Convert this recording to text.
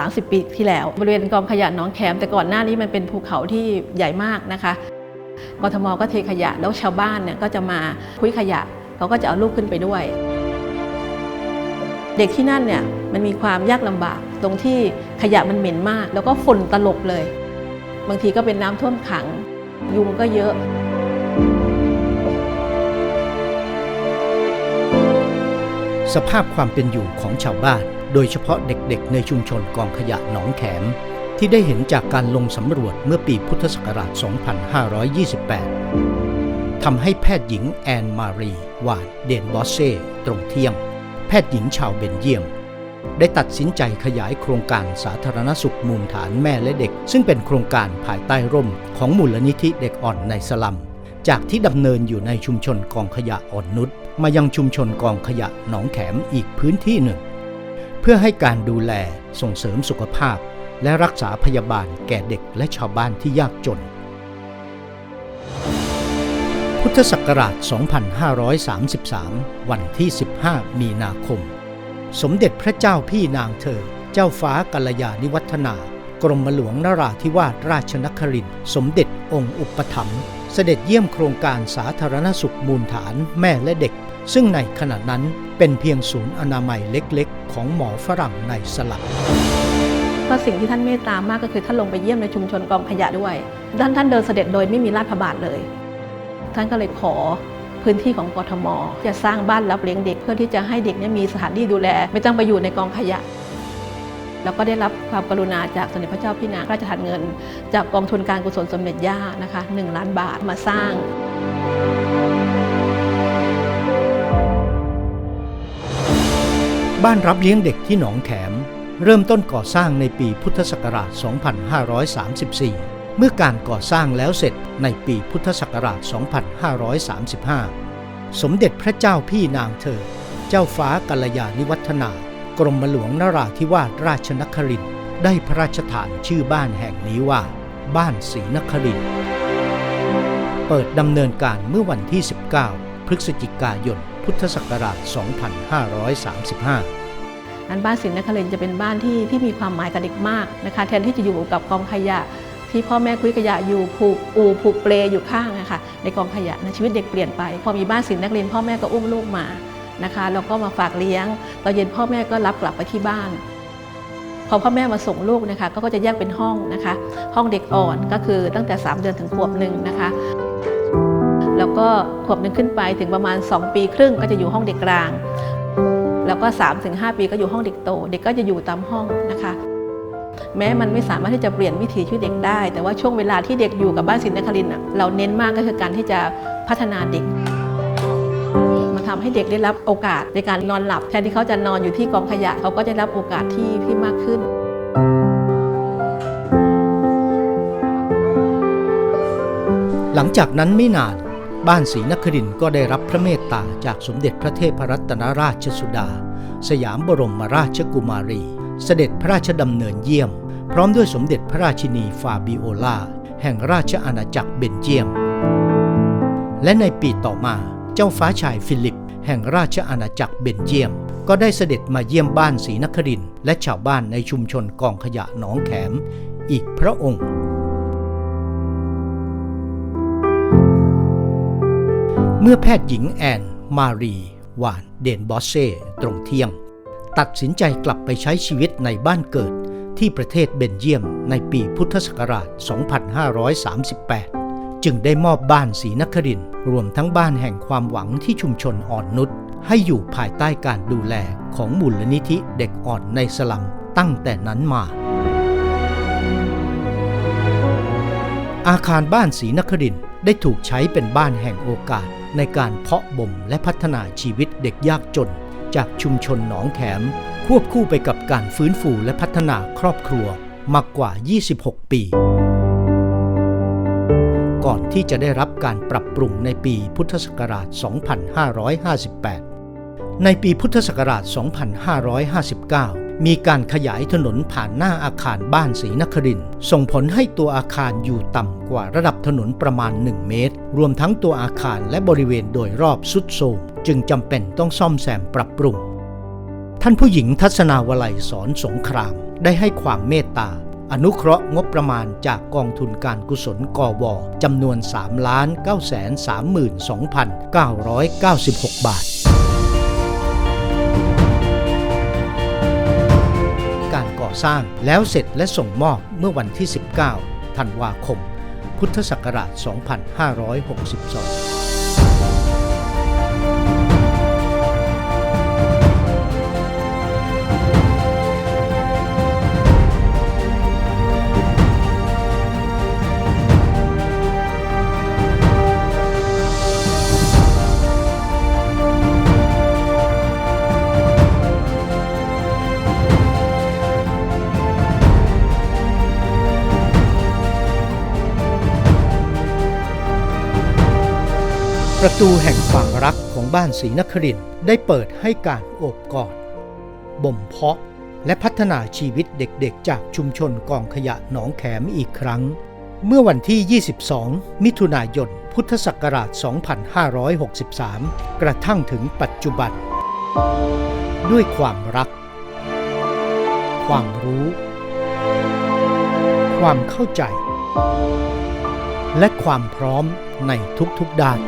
30 ปีที่แล้ว บริเวณกองขยะหนองแขมแต่ก่อนหน้านี้มันเป็นภูเขาที่ใหญ่มากนะคะกทมก็เทขยะแล้วชาวบ้านเนี่ยก็จะมาคุยขยะเขาก็จะเอาลูกขึ้นไปด้วย เด็กที่นั่นเนี่ยมันมีความยากลำบากตรงที่ขยะมันเหม็นมาก แล้วก็ฝุ่นตลบเลย บางทีก็เป็นน้ำท่วมขัง ยุงก็เยอะสภาพความเป็นอยู่ของชาวบ้าน โดยเฉพาะเด็กๆ ในชุมชนกองขยะหนองแขม ที่ได้เห็นจากการลงสำรวจเมื่อปีพุทธศักราช 2528 ทำให้แพทย์หญิงแอนมารีวานเดนบอสเซ่ตรงเที่ยงแพทย์หญิงชาวเบนเยียม ได้ตัดสินใจขยายโครงการสาธารณสุขมูลฐานแม่และเด็ก ซึ่งเป็นโครงการภายใต้ร่มของมูลนิธิเด็กอ่อนในสลัม จากที่ดำเนินอยู่ในชุมชนกองขยะอ่อนนุชมายังชุมชนกองขยะหนองแขมอีกพื้นที่หนึ่ง เพื่อให้การดูแลส่งเสริมสุขภาพ และรักษาพยาบาลแก่เด็กและชาวบ้านที่ยากจน พุทธศักราช 2533 วันที่ 15 มีนาคม สมเด็จพระเจ้าพี่นางเธอ เจ้าฟ้ากัลยาณิวัฒนากรมหลวงนราธิวาสราชนครินทร์สมเด็จองค์อุปถัมภ์ เสด็จเยี่ยมโครงการสาธารณสุขมูลฐานแม่และเด็ก ซึ่งในขณะนั้นเป็นเพียงศูนย์อนามัยเล็กๆ ของหมอฝรั่งในสลับก็สิ่งที่ท่านเมตตามากก็คือท่านลงไปเยี่ยมในชุมชนกองขยะด้วยท่านท่านเดินเสด็จโดยไม่มีลาดพบาทเลย ท่านก็เลยขอพื้นที่ของกทม จะสร้างบ้านรับเลี้ยงเด็กเพื่อที่จะให้เด็กเนี่ยมีสถานที่ดูแล ไม่ต้องไปอยู่ในกองขยะ แล้วก็ได้รับความกรุณาจากสมเด็จพระเจ้าพี่นางระราชทานเงิน จากกองทุนการกุศลสมเด็จย่านะคะ1ล้านบาทมาสร้างบ้านรับเลี้ยงเด็กที่หนองแขม เริ่มต้นก่อสร้างในปีพุทธศักราช 2534 เมื่อการก่อสร้างแล้วเสร็จในปีพุทธศักราช 2535 สมเด็จพระเจ้าพี่นางเธอ เจ้าฟ้ากัลยาณิวัฒนา กรมหลวงนราธิวาสราชนครินได้พระราชทานชื่อบ้านแห่งนี้ว่า บ้านศรีนครินเปิดดำเนินการเมื่อวันที่ 19 พฤศจิกายน พุทธศักราช 2535นั้นบ้านศิลป์นครินจะเป็นบ้านที่ที่มีความหมายกับเด็กมากนะคะแทนที่จะอยู่กับกองขยะ ที่พ่อแม่คุยขยะอยู่ผูกอูผูกเปลอยู่ข้างนะคะในกองขยะนะชีวิตเด็กเปลี่ยนไป พอมีบ้านศิลป์นักเรียนพ่อแม่ก็อุ้มลูกมา นะคะแล้วก็มาฝากเลี้ยงตอนเย็นพ่อแม่ก็รับกลับไปที่บ้าน พอพ่อแม่มาส่งลูกนะคะ ก็จะแยกเป็นห้องนะคะ ห้องเด็กอ่อนก็คือตั้งแต่ 3 เดือนถึงขวบหนึ่งนะคะ แล้วก็ขวบหนึ่งขึ้นไปถึงประมาณ 2 ปีครึ่งก็จะอยู่ห้องเด็กกลาง แล้วก็ 3-5 ปีก็อยู่ห้องเด็กโต เด็กก็จะอยู่ตามห้องนะคะแม้มันไม่สามารถที่จะเปลี่ยนวิถีชีวิตเด็กได้ แต่ว่าช่วงเวลาที่เด็กอยู่กับบ้านศิลนครินเราเน้นมากก็คือการที่จะพัฒนาเด็ก มาให้เด็กได้รับโอกาสในการนอนหลับ แทนที่เขาจะนอนอยู่ที่กองขยะเขาก็จะได้รับโอกาสที่ที่มากขึ้นหลังจากนั้นไม่นาน บ้านศรีนครินก็ได้รับพระเมตตาจากสมเด็จพระเทพรัตนราชสุดา สยามบรมราชกุมารี เสด็จพระราชดำเนินเยี่ยม พร้อมด้วยสมเด็จพระราชินีฟาบิโอลา แห่งราชอาณาจักรเบนเจียม และในปีต่อมาเจ้าฟ้าชายฟิลิป แห่งราชอาณาจักรเบนเจียม ก็ได้เสด็จมาเยี่ยมบ้านศรีนครินและชาวบ้านในชุมชนกองขยะหนองแขม อีกพระองค์ เมื่อแพทย์หญิงแอน มารีวานเดนบอสเซ่ตรงเที่ยง ตัดสินใจกลับไปใช้ชีวิตในบ้านเกิดที่ประเทศเบนเยียมในปีพุทธศักราช 2538 จึงได้มอบบ้านศรีนครินรวมทั้งบ้านแห่งความหวังที่ชุมชนอ่อนนุชให้อยู่ภายใต้การดูแลของมูลนิธิเด็กอ่อนในสลัมตั้งแต่นั้นมา อาคารบ้านศรีนครินได้ถูกใช้เป็นบ้านแห่งโอกาสในการเพาะบ่มและพัฒนาชีวิตเด็กยากจน จากชุมชนหนองแขม ควบคู่ไปกับการฟื้นฟูและพัฒนาครอบครัวมากกว่า 26 ปี ก่อนที่จะได้รับการปรับปรุงในปีพุทธศักราช 2558 ในปีพุทธศักราช 2559 มีการขยายถนนผ่านหน้าอาคารบ้านศรีนครินส่งผลให้ตัวอาคารอยู่ต่ำกว่าระดับถนนประมาณ 1 เมตร รวมทั้งตัวอาคารและบริเวณโดยรอบสุดโทรมจึงจำเป็นต้องซ่อมแซมปรับปรุง ท่านผู้หญิงทัศนาวลัยสอนสงครามได้ให้ความเมตตา อนุเคราะห์งบประมาณจากกองทุนการกุศลกวจำนวน 3 9 3 2 9 9 6 บาท การก่อสร้างแล้วเสร็จและส่งมอบเมื่อวันที่ 19 ธันวาคม พุทธศักราช 2562 ประตูแห่งความรักของบ้านศรีนครินได้เปิดให้การโอบกอด บ่มเพาะและพัฒนาชีวิตเด็กๆ จากชุมชนกองขยะหนองแขมอีกครั้ง เมื่อวันที่ 22 มิถุนายน พุทธศักราช 2563 กระทั่งถึงปัจจุบัน ด้วยความรัก ความรู้ ความเข้าใจ และความพร้อมในทุกๆด้าน